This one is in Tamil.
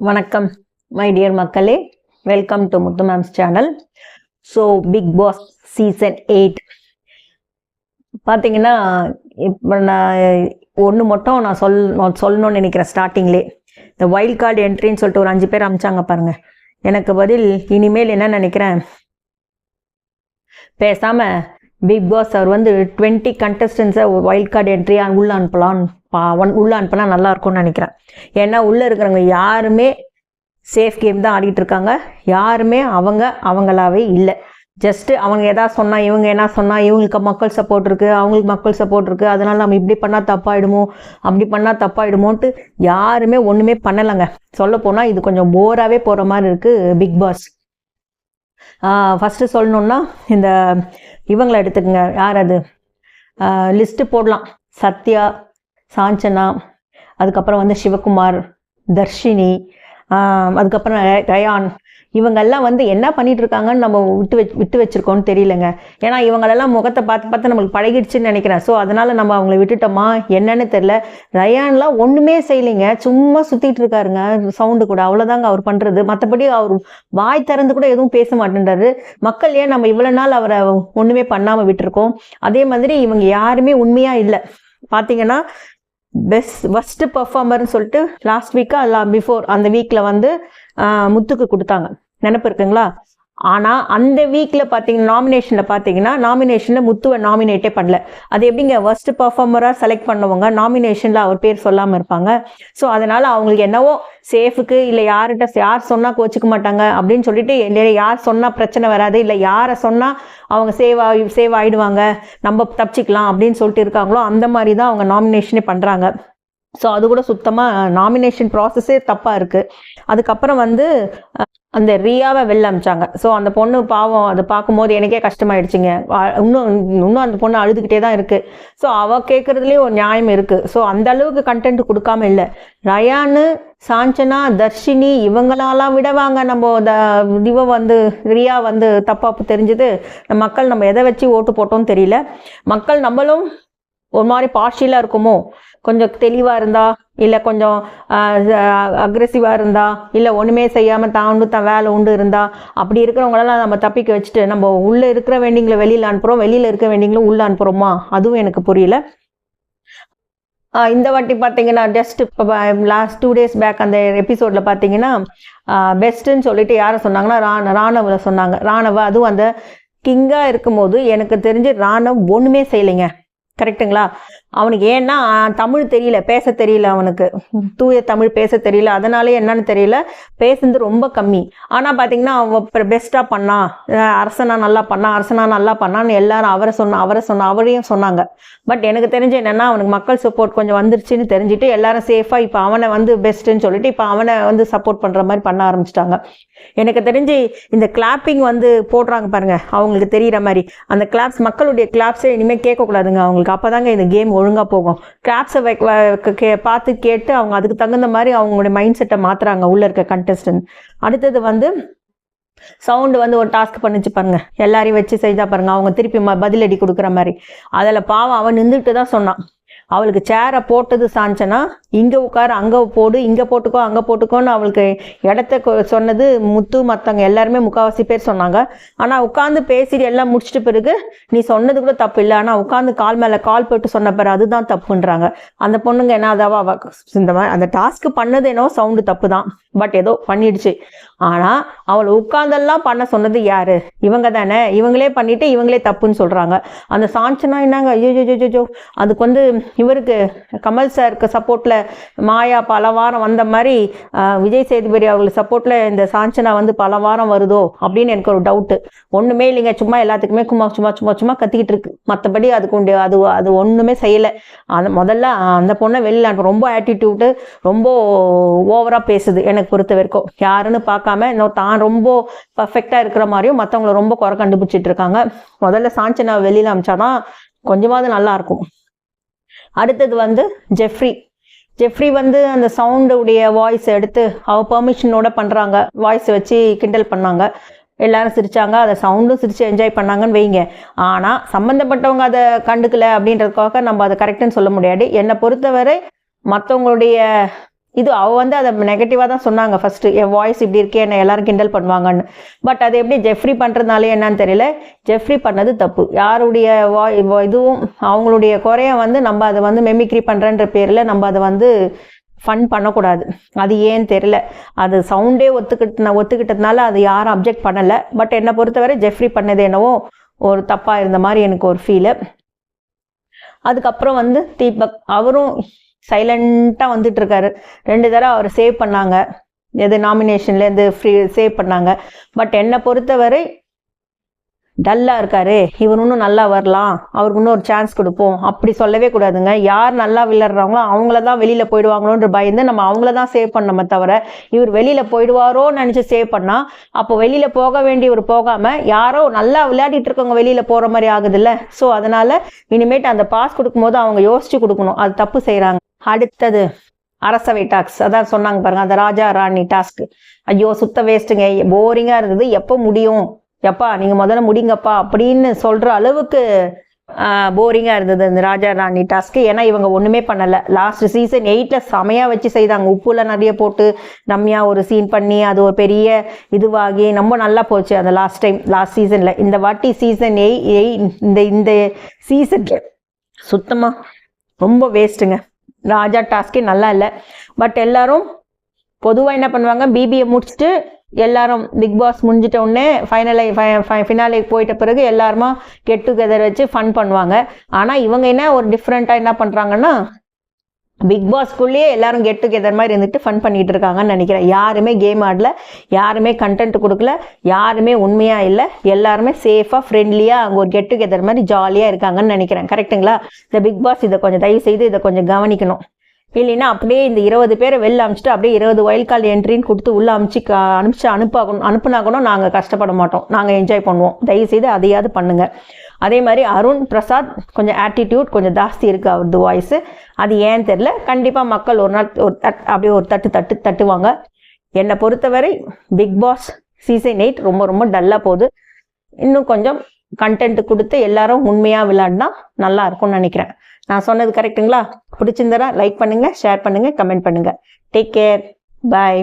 வணக்கம் மை டியர் மக்களே. Welcome to Muthu memes channel so Bigg Boss season eight பார்த்தீங்கன்னா இப்போ நான் ஒன்று மட்டும் நான் சொல் சொல்லணும்னு நினைக்கிறேன் ஸ்டார்டிங்லே இந்த வைல்ட் கார்டு என்ட்ரின்னு சொல்லிட்டு ஒரு அஞ்சு பேர் அமிச்சாங்க பாருங்க. எனக்கு பதில் இனிமேல் என்ன நினைக்கிறேன்? பேசாமல் பிக் பாஸ் அவர் வந்து டுவெண்ட்டி கண்டஸ்டன்ஸை வைல்ட் கார்டு என்ட்ரியாக உள்ள அனுப்பலான்னு ஒன் உள்ள அனுப்பினா நல்லா இருக்கும்னு நினைக்கிறேன். ஏன்னா உள்ளே இருக்கிறவங்க யாருமே சேஃப் கேம் தான் ஆடிட்டு இருக்காங்க. யாருமே அவங்க அவங்களாவே இல்லை. ஜஸ்ட்டு அவங்க எதா சொன்னால் இவங்க என்ன சொன்னால் இவங்களுக்கு மக்கள் சப்போர்ட் இருக்குது அவங்களுக்கு மக்கள் சப்போர்ட் இருக்குது அதனால் நம்ம இப்படி பண்ணால் தப்பாயிடுமோ அப்படி பண்ணால் தப்பாயிடுமோன்ட்டு யாருமே ஒன்றுமே பண்ணலைங்க. சொல்லப்போனால் இது கொஞ்சம் போராகவே போகிற மாதிரி இருக்குது பிக் பாஸ் ஃபஸ்ட்டு சொல்லணுன்னா இந்த இவங்களை எடுத்துக்கங்க. யார் அது? லிஸ்ட்டு போடலாம். சத்யா சாஞ்சனா அதுக்கப்புறம் வந்து சிவகுமார் தர்ஷினி அதுக்கப்புறம் ரயான். இவங்கெல்லாம் வந்து என்ன பண்ணிட்டு இருக்காங்கன்னு நம்ம விட்டு வச்சு விட்டு வச்சிருக்கோம்னு தெரியலங்க. ஏன்னா இவங்களெல்லாம் முகத்தை பார்த்து பார்த்து நம்மளுக்கு பழகிடுச்சுன்னு நினைக்கிறேன். ஸோ அதனால நம்ம அவங்கள விட்டுட்டோமா? என்னன்னு தெரியல. ரயான்லாம் ஒன்றுமே செய்யலைங்க. சும்மா சுற்றிட்டு இருக்காருங்க. சவுண்டு கூட. அவ்வளோதாங்க அவர் பண்ணுறது மற்றபடி அவர் வாய் திறந்து கூட எதுவும் பேச மாட்டேன்றாரு. மக்கள் ஏன் நம்ம இவ்வளோ நாள் அவரை ஒன்றுமே பண்ணாமல் விட்டுருக்கோம்? அதே மாதிரி இவங்க யாருமே உண்மையாக இல்லை. பார்த்தீங்கன்னா பெஸ்ட் ஃபர்ஸ்ட் பர்ஃபார்மர்னு சொல்லிட்டு லாஸ்ட் வீக்கா அல்ல பிஃபோர் அந்த வீக்ல வந்து முத்துக்கு கொடுத்தாங்க. நினப்பு இருக்குங்களா? ஆனால் அந்த வீக்கில் பார்த்தீங்கன்னா நாமினேஷனில் பார்த்தீங்கன்னா நாமினேஷனில் முத்துவை நாமினேட்டே பண்ணல. அது எப்படிங்க ஃபர்ஸ்ட் பர்ஃபார்மராக செலக்ட் பண்ணவங்க நாமினேஷனில் அவர் பேர் சொல்லாமல் இருப்பாங்க. ஸோ அதனால் அவங்களுக்கு என்னவோ சேஃபுக்கு இல்லை யார்கிட்ட யார் சொன்னால் கோச்சிக்க மாட்டாங்க அப்படின்னு சொல்லிட்டு இல்லை யார் சொன்னால் பிரச்சனை வராது இல்லை யாரை சொன்னால் அவங்க சேவ் ஆகி சேவ் ஆகிடுவாங்க நம்ம தப்பிச்சிக்கலாம் அப்படின்னு சொல்லிட்டு இருக்காங்களோ அந்த மாதிரி தான் அவங்க நாமினேஷனே பண்ணுறாங்க ஸோ அது கூட சுத்தமாக நாமினேஷன் ப்ராசஸே தப்பாக இருக்குது அதுக்கப்புறம் வந்து அந்த ரியாவை வெளில அமிச்சாங்க. ஸோ அந்த பொண்ணு பாவம் அதை பார்க்கும்போது எனக்கே கஷ்டமாயிடுச்சுங்க. இன்னும் இன்னும் அந்த பொண்ணு அழுதுகிட்டே தான் இருக்குது ஸோ அவள் கேட்குறதுலேயே ஒரு நியாயம் இருக்குது ஸோ அந்த அளவுக்கு கண்டென்ட் கொடுக்காம இல்லை. ரயானு சாஞ்சனா தர்ஷினி இவங்களாலாம் விடவாங்க நம்ம த இவ வந்து ரியா வந்து தப்பாக தெரிஞ்சது. மக்கள் நம்ம எதை வச்சு ஓட்டு போட்டோம்னு தெரியல. மக்கள் நம்மளும் ஒரு மாதிரி பார்ஷியலாக இருக்குமோ? கொஞ்சம் தெளிவாக இருந்தா இல்லை கொஞ்சம் அக்ரெசிவாக இருந்தா இல்லை ஒன்றுமே செய்யாமல் தான் உண்டு தான் வேலை உண்டு இருந்தா அப்படி இருக்கிறவங்களெல்லாம் நம்ம தப்பிக்க வச்சுட்டு நம்ம உள்ளே இருக்கிற வேண்டிங்களை வெளியில் அனுப்புகிறோம் வெளியில் இருக்க வேண்டிங்களும் உள்ளே அனுப்புகிறோமா அதுவும் எனக்கு புரியல. இந்த வாட்டி பார்த்தீங்கன்னா ஜஸ்ட் இப்போ லாஸ்ட் டூ டேஸ் பேக் அந்த எபிசோடில் பார்த்தீங்கன்னா பெஸ்ட்டுன்னு சொல்லிட்டு யாரை சொன்னாங்கன்னா ராண ராணவரை சொன்னாங்க. ராணவ அதுவும் அந்த கிங்காக இருக்கும்போது எனக்கு தெரிஞ்சு ராணவ் ஒன்றுமே செய்யலைங்க. கரெக்ட்டுங்களா அவனுக்கு ஏன்னா தமிழ் தெரியல பேச தெரியல அவனுக்கு. தூய தமிழ் பேச தெரியல. அதனாலே என்னன்னு தெரியல. பேசுனது ரொம்ப கம்மி. ஆனால் பார்த்தீங்கன்னா அவன் பெஸ்ட்டாக பண்ணான் அரசனா நல்லா பண்ணான் அரசனா நல்லா பண்ணான்னு எல்லாரும் அவரை சொன்ன அவரை சொன்ன அவரையும் சொன்னாங்க. பட் எனக்கு தெரிஞ்சு என்னென்னா அவனுக்கு மக்கள் சப்போர்ட் கொஞ்சம் வந்துருச்சுன்னு தெரிஞ்சுட்டு எல்லாரும் சேஃபாக இப்போ அவனை வந்து பெஸ்ட்டுன்னு சொல்லிட்டு இப்போ அவனை வந்து சப்போர்ட் பண்ணுற மாதிரி பண்ண ஆரம்பிச்சிட்டாங்க. எனக்கு தெரிஞ்சு இந்த கிளாப்பிங் வந்து போடுறாங்க பாருங்க அவங்களுக்கு தெரிகிற மாதிரி. அந்த கிளாப்ஸ் மக்களுடைய கிளாப்ஸே இனிமேல் கேட்கக்கூடாதுங்க. அவங்களுக்கு அப்போதாங்க இந்த கேம் ஒழுங்காக போகும். கிளாப்ஸை பார்த்து கேட்டு அவங்க அதுக்கு தகுந்த மாதிரி அவங்களுடைய மைண்ட் செட்டை மாற்றுறாங்க உள்ளே இருக்க கண்டஸ்டன்ட் அடுத்தது வந்து சவுண்டு வந்து ஒரு டாஸ்க் பண்ணிச்சு பாருங்க. எல்லாரையும் வச்சு செஞ்சா பாருங்க. அவங்க திருப்பி ம- பதிலடி கொடுக்குற மாதிரி. அதில் பாவம் அவன் நின்றுட்டு தான் சொன்னான். அவளுக்கு சேரை போட்டது சாஞ்சனா இங்கே உட்காரு அங்கே போடு இங்கே போட்டுக்கோ அங்கே போட்டுக்கோன்னு அவளுக்கு இடத்த சொன்னது முத்து மற்றவங்க எல்லாருமே முக்கால்வாசி பேர் சொன்னாங்க. ஆனால் உட்காந்து பேசிட்டு எல்லாம் முடிச்சிட்ட பிறகு நீ சொன்னது கூட தப்பு இல்லை. ஆனால் உட்காந்து கால் மேலே கால் போட்டு சொன்ன பிறகு அதுதான் தப்புன்றாங்க. அந்த பொண்ணுங்க என்ன அதாவா இந்த மாதிரி அந்த டாஸ்க் பண்ணது என்னவோ சவுண்டு தப்பு தான் பட் ஏதோ பண்ணிடுச்சு. ஆனால் அவளை உட்கார்ந்தெல்லாம் பண்ண சொன்னது யாரு? இவங்க தானே. இவங்களே பண்ணிட்டு இவங்களே தப்புன்னு சொல்கிறாங்க அந்த சாஞ்சனா என்னங்க? ஐயோ ஐயோ அதுக்கு வந்து இவருக்கு கமல் சாருக்கு சப்போர்ட்டில் மாயா பல வாரம் வந்த மாதிரி விஜய் சேதுபதி அவங்களுக்கு சப்போர்ட்டில் இந்த சாஞ்சனா வந்து பல வாரம் வருதோ அப்படின்னு எனக்கு ஒரு டவுட்டு ஒன்றுமே இல்லைங்க. சும்மா எல்லாத்துக்குமே சும்மா சும்மா சும்மா சும்மா கத்திக்கிட்டு இருக்கு. மற்றபடி அதுக்கு உண்டு அது அது ஒன்றுமே செய்யலை. அந்த முதல்ல அந்த பொண்ணை வெளியில் ரொம்ப ஆட்டிடியூட்டு ரொம்ப ஓவராக பேசுது. எனக்கு பொறுத்த வரைக்கும். யாருன்னு பார்க்க பார்க்காம இன்னும் தான் ரொம்ப பர்ஃபெக்டாக இருக்கிற மாதிரியும் மற்றவங்கள ரொம்ப குறை கண்டுபிடிச்சிட்டு இருக்காங்க. முதல்ல சாஞ்சனா வெளியில் அமிச்சாதான் கொஞ்சமாவது நல்லா இருக்கும். அடுத்தது வந்து ஜெஃப்ரி. ஜெஃப்ரி வந்து அந்த சவுண்டுடைய வாய்ஸ் எடுத்து அவ பெர்மிஷனோட பண்ணுறாங்க வாய்ஸ் வச்சு கிண்டல் பண்ணாங்க. எல்லாரும் சிரிச்சாங்க. அதை சவுண்டும் சிரித்து என்ஜாய் பண்ணாங்கன்னு வைங்க. ஆனால் சம்மந்தப்பட்டவங்க அதை கண்டுக்கல அப்படின்றதுக்காக நம்ம அதை கரெக்டுன்னு சொல்ல முடியாது. என்னை பொறுத்தவரை மற்றவங்களுடைய இது அவ வந்து அதை நெகட்டிவாக தான் சொன்னாங்க. ஃபஸ்ட்டு என் வாய்ஸ் இப்படி இருக்கே என்ன எல்லாரும் கிண்டல் பண்ணுவாங்கன்னு. பட் அது எப்படி ஜெஃப்ரி பண்ணுறதுனாலே என்னன்னு தெரியல. ஜெஃப்ரி பண்ணது தப்பு. யாருடைய வாய் இதுவும் அவங்களுடைய குறைய வந்து நம்ம அதை வந்து மெமிக்ரி பண்ணுறன்ற பேரில் நம்ம அதை வந்து ஃபன் பண்ணக்கூடாது. அது ஏன்னு தெரியல. அது சவுண்டே ஒத்துக்கிட்டு ஒத்துக்கிட்டதுனால அது யாரும் அப்ஜெக்ட் பண்ணலை. பட் என்னை பொறுத்தவரை ஜெஃப்ரி பண்ணது என்னவோ ஒரு தப்பாக இருந்த மாதிரி எனக்கு ஒரு ஃபீலு அதுக்கப்புறம் வந்து தீபக் அவரும் சைலண்ட்டாக வந்துட்டு இருக்காரு ரெண்டு தடவை அவர் சேவ் பண்ணாங்க. எது நாமினேஷன்லேருந்து ஃப்ரீ சேவ் பண்ணாங்க. பட் என்னை பொறுத்தவரை டல்லாக இருக்காரு. இவர் இன்னும் நல்லா வரலாம். அவருக்கு இன்னும் ஒரு சான்ஸ் கொடுப்போம். அப்படி சொல்லவே கூடாதுங்க. யார் நல்லா விளையாடுறாங்களோ அவங்கள தான் வெளியில் போயிடுவாங்களோன்ற பயந்து நம்ம அவங்கள தான் சேவ் பண்ணோமே தவிர இவர் வெளியில் போயிடுவாரோன்னு நினச்சி சேவ் பண்ணால் அப்போ வெளியில் போக வேண்டியவர் போகாமல் யாரோ நல்லா விளையாடிட்டு இருக்கவங்க வெளியில் போகிற மாதிரி ஆகுதுல்ல. ஸோ அதனால் இனிமேட்டு அந்த பாஸ் கொடுக்கும்போது அவங்க யோசிச்சு கொடுக்கணும். அது தப்பு செய்கிறாங்க அடுத்தது அரசவை டாக்ஸ் அதான் சொன்னாங்க பாருங்க அந்த ராஜா ராணி டாஸ்க் ஐயோ சுத்த வேஸ்ட்டுங்க போரிங்காக இருந்தது. எப்போ முடியும்? எப்பா நீங்கள் முதல்ல முடிங்கப்பா அப்படின்னு சொல்கிற அளவுக்கு போரிங்காக இருந்தது இந்த ராஜா ராணி டாஸ்க்கு ஏன்னா இவங்க ஒன்றுமே பண்ணலை. லாஸ்ட் சீசன் எயிட்டில் செமையாக வச்சு செய்தாங்க. உப்புலாம் நிறைய போட்டு ரம்யா ஒரு சீன் பண்ணி அது ஒரு பெரிய இதுவாகி ரொம்ப நல்லா போச்சு அந்த லாஸ்ட் டைம் லாஸ்ட் சீசனில் இந்த வாட்டி சீசன் எய் எய் இந்த இந்த சீசன் சுத்தமாக ரொம்ப வேஸ்ட்டுங்க ராஜா டாஸ்கே நல்லா இல்லை. பட் எல்லாரும் பொதுவாக என்ன பண்ணுவாங்க? பிபிஏ முடிச்சுட்டு எல்லாரும் பிக் பாஸ் முடிஞ்சிட்ட உடனே ஃபைனலை ஃபினாலே போயிட்ட பிறகு எல்லாருமா கெட் டுகெதர் வச்சு ஃபன் பண்ணுவாங்க. ஆனால் இவங்க என்ன ஒரு டிஃப்ரெண்ட்டாக என்ன பண்ணுறாங்கன்னா பிக் பாஸ்க்குள்ளேயே எல்லாரும் கெட் டுகெதர் மாதிரி இருந்துட்டு ஃபன் பண்ணிட்டு இருக்காங்கன்னு நினைக்கிறேன். யாருமே கேம் ஆடல யாருமே கண்டென்ட் கொடுக்கல யாருமே உண்மையாக இல்லை. எல்லாருமே சேஃபாக ஃப்ரெண்ட்லியாக அங்கே ஒரு கெட் டுகெதர் மாதிரி ஜாலியாக இருக்காங்கன்னு நினைக்கிறேன். கரெக்ட்டுங்களா இந்த பிக் பாஸ் இதை கொஞ்சம் தயவு செய்து இதை கொஞ்சம் கவனிக்கணும். இல்லைன்னா அப்படியே இந்த இருபது பேரை வெளில அனுப்பிச்சிட்டு அப்படியே இருபது வயல் கார்டு என்ட்ரின்னு கொடுத்து உள்ளே அனுப்பிச்சு அனுப்பிச்சு அனுப்பாகணும் அனுப்புனா கூட நாங்கள் கஷ்டப்பட மாட்டோம். நாங்கள் என்ஜாய் பண்ணுவோம். தயவுசெய்து அதையாவது பண்ணுங்கள் அதே மாதிரி அருண் பிரசாத் கொஞ்சம் ஆட்டிடியூட் கொஞ்சம் ஜாஸ்தி இருக்குது அவரது வாய்ஸு அது ஏன்னு தெரில கண்டிப்பாக மக்கள் ஒரு நாள் ஒரு தட் அப்படியே ஒரு தட்டு தட்டு தட்டுவாங்க. என்னை பொறுத்தவரை பிக் பாஸ் சீசன் எயிட் ரொம்ப ரொம்ப டல்லாக போகுது. இன்னும் கொஞ்சம் கண்டென்ட் கொடுத்து எல்லாரும் உண்மையாக விளையாடினா நல்லா இருக்கும்னு நினைக்கிறேன். நான் சொன்னது கரெக்டுங்களா பிடிச்சிருந்தா லைக் பண்ணுங்கள் ஷேர் பண்ணுங்கள் கமெண்ட் பண்ணுங்கள் டேக் கேர் பாய்